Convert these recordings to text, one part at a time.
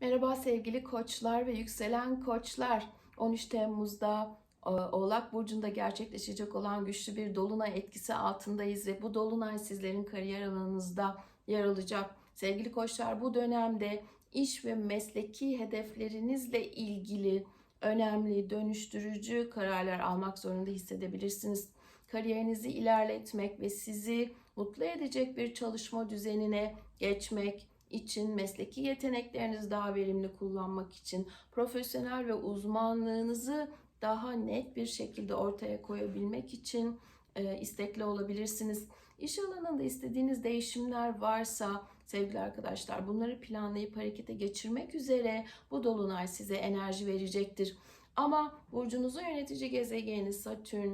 Merhaba sevgili koçlar ve yükselen koçlar. 13 Temmuz'da e, Oğlak Burcu'nda gerçekleşecek olan güçlü bir dolunay etkisi altındayız ve bu dolunay sizlerin kariyer alanınızda yer alacak. Sevgili koçlar bu dönemde iş ve mesleki hedeflerinizle ilgili önemli, dönüştürücü kararlar almak zorunda hissedebilirsiniz. Kariyerinizi ilerletmek ve sizi mutlu edecek bir çalışma düzenine geçmek, için, mesleki yeteneklerinizi daha verimli kullanmak için, profesyonel ve uzmanlığınızı daha net bir şekilde ortaya koyabilmek için e, istekli olabilirsiniz. İş alanında istediğiniz değişimler varsa sevgili arkadaşlar bunları planlayıp harekete geçirmek üzere bu dolunay size enerji verecektir. Ama burcunuzu yönetici gezegeni Satürn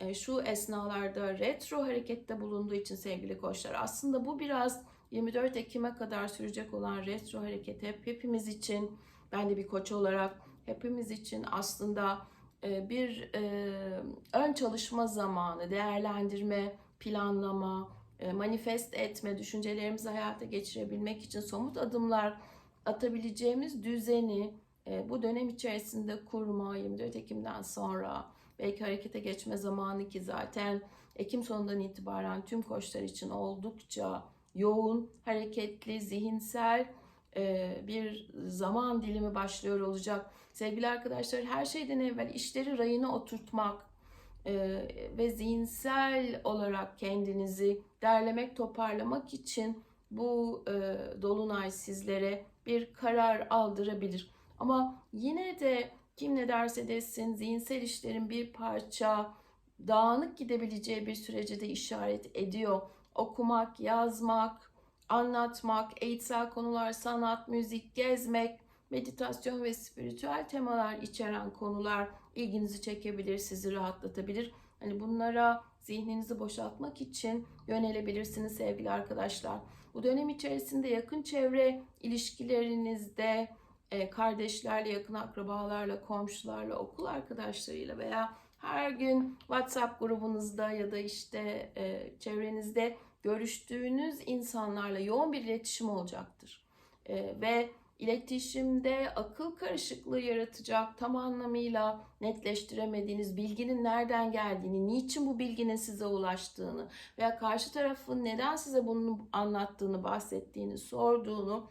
e, şu esnalarda retro harekette bulunduğu için sevgili koçlar aslında bu biraz 24 Ekim'e kadar sürecek olan retro hareket hep hepimiz için ben de bir koç olarak hepimiz için aslında e, bir e, ön çalışma zamanı, değerlendirme, planlama, e, manifest etme, düşüncelerimizi hayata geçirebilmek için somut adımlar atabileceğimiz düzeni bu dönem içerisinde kurma 24 Ekim'den sonra belki harekete geçme zamanı ki zaten Ekim sonundan itibaren tüm koçlar için oldukça yoğun, hareketli, zihinsel bir zaman dilimi başlıyor olacak. Sevgili arkadaşlar her şeyden evvel işleri rayına oturtmak ve zihinsel olarak kendinizi derlemek, toparlamak için bu dolunay sizlere bir karar aldırabilir. Ama yine de kim ne derse desin zihinsel işlerin bir parça dağınık gidebileceği bir sürece de işaret ediyor okumak, yazmak, anlatmak, eğitsel konular, sanat, müzik, gezmek, meditasyon ve spiritüel temalar içeren konular ilginizi çekebilir, sizi rahatlatabilir. Hani bunlara zihninizi boşaltmak için yönelebilirsiniz sevgili arkadaşlar. Bu dönem içerisinde yakın çevre ilişkilerinizde e, kardeşlerle, yakın akrabalarla, komşularla, okul arkadaşlarıyla veya her gün WhatsApp grubunuzda ya da işte e, çevrenizde görüştüğünüz insanlarla yoğun bir iletişim olacaktır. E, ve iletişimde akıl karışıklığı yaratacak tam anlamıyla netleştiremediğiniz bilginin nereden geldiğini, niçin bu bilginin size ulaştığını veya karşı tarafın neden size bunu anlattığını, bahsettiğini, sorduğunu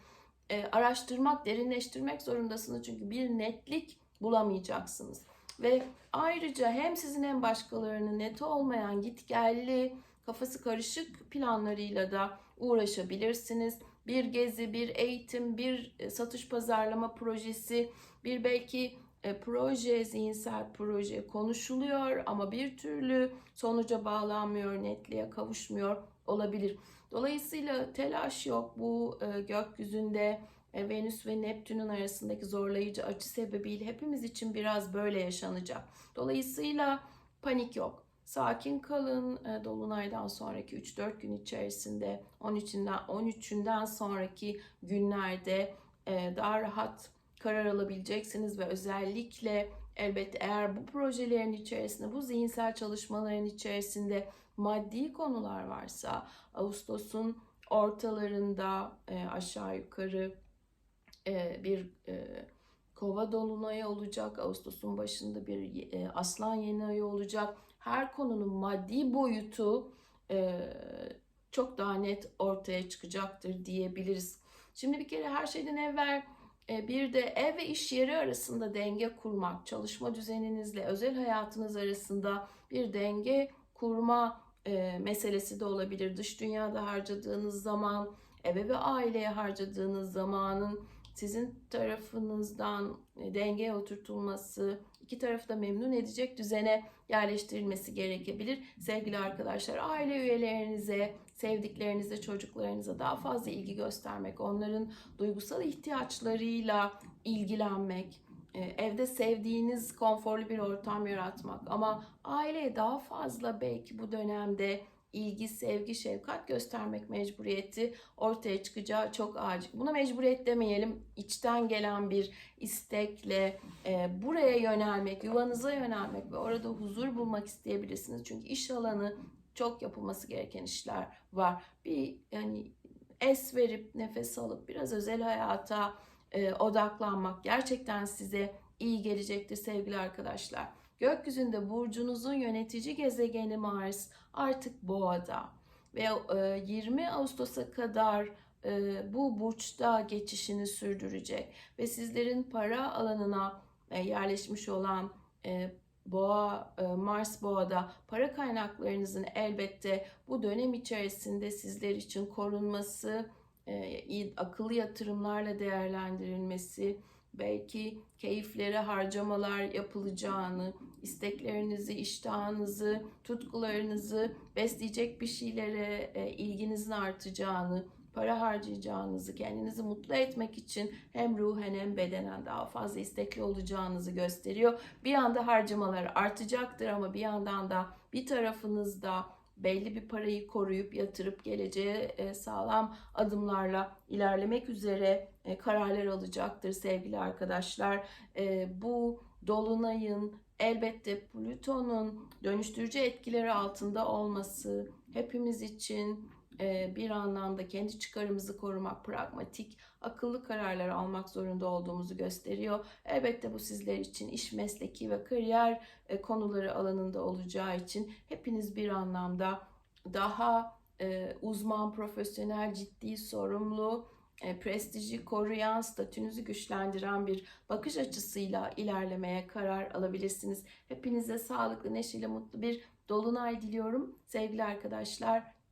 e, araştırmak, derinleştirmek zorundasınız. Çünkü bir netlik bulamayacaksınız. Ve ayrıca hem sizin hem başkalarının net olmayan gitgelli, kafası karışık planlarıyla da uğraşabilirsiniz. Bir gezi, bir eğitim, bir e, satış pazarlama projesi, bir belki e, proje, zihinsel proje konuşuluyor ama bir türlü sonuca bağlanmıyor, netliğe kavuşmuyor olabilir. Dolayısıyla telaş yok bu e, gökyüzünde Venüs ve Neptün'ün arasındaki zorlayıcı açı sebebiyle hepimiz için biraz böyle yaşanacak. Dolayısıyla panik yok. Sakin kalın. E, Dolunaydan sonraki 3-4 gün içerisinde 13'ünden 13'ünden sonraki günlerde e, daha rahat karar alabileceksiniz ve özellikle elbette eğer bu projelerin içerisinde, bu zihinsel çalışmaların içerisinde maddi konular varsa Ağustos'un ortalarında aşağı yukarı e, bir e, kova dolunayı olacak. Ağustos'un başında bir e, aslan yeni ayı olacak. Her konunun maddi boyutu çok daha net ortaya çıkacaktır diyebiliriz. Şimdi bir kere her şeyden evvel bir de ev ve iş yeri arasında denge kurmak, çalışma düzeninizle özel hayatınız arasında bir denge kurma meselesi de olabilir. Dış dünyada harcadığınız zaman, eve ve aileye harcadığınız zamanın sizin tarafınızdan e, dengeye oturtulması, iki tarafı da memnun edecek düzene yerleştirilmesi gerekebilir. Sevgili arkadaşlar, aile üyelerinize, sevdiklerinize, çocuklarınıza daha fazla ilgi göstermek, onların duygusal ihtiyaçlarıyla ilgilenmek, e, evde sevdiğiniz konforlu bir ortam yaratmak ama aileye daha fazla belki bu dönemde ilgi, sevgi, şefkat göstermek mecburiyeti ortaya çıkacağı çok acil. Buna mecburiyet demeyelim. içten gelen bir istekle e, buraya yönelmek, yuvanıza yönelmek ve orada huzur bulmak isteyebilirsiniz. Çünkü iş alanı çok yapılması gereken işler var. Bir yani es verip nefes alıp biraz özel hayata e, odaklanmak gerçekten size iyi gelecektir sevgili arkadaşlar. Gökyüzünde burcunuzun yönetici gezegeni Mars artık boğada ve e, 20 Ağustos'a kadar e, bu burçta geçişini sürdürecek. Ve sizlerin para alanına e, yerleşmiş olan e, Boğa, e, Mars Boğa'da para kaynaklarınızın elbette bu dönem içerisinde sizler için korunması, e, akıllı yatırımlarla değerlendirilmesi, belki keyiflere harcamalar yapılacağını, isteklerinizi, iştahınızı, tutkularınızı besleyecek bir şeylere e, ilginizin artacağını, para harcayacağınızı, kendinizi mutlu etmek için hem ruhen hem bedenen daha fazla istekli olacağınızı gösteriyor. Bir anda harcamalar artacaktır ama bir yandan da bir tarafınızda belli bir parayı koruyup yatırıp geleceğe e, sağlam adımlarla ilerlemek üzere e, kararlar alacaktır sevgili arkadaşlar. E, Bu dolunayın elbette Plüton'un dönüştürücü etkileri altında olması hepimiz için bir anlamda kendi çıkarımızı korumak, pragmatik, akıllı kararlar almak zorunda olduğumuzu gösteriyor. Elbette bu sizler için iş, mesleki ve kariyer e, konuları alanında olacağı için hepiniz bir anlamda daha e, uzman, profesyonel, ciddi, sorumlu, e, prestiji koruyan, statünüzü güçlendiren bir bakış açısıyla ilerlemeye karar alabilirsiniz. Hepinize sağlıklı, neşeli, mutlu bir dolunay diliyorum. Sevgili arkadaşlar,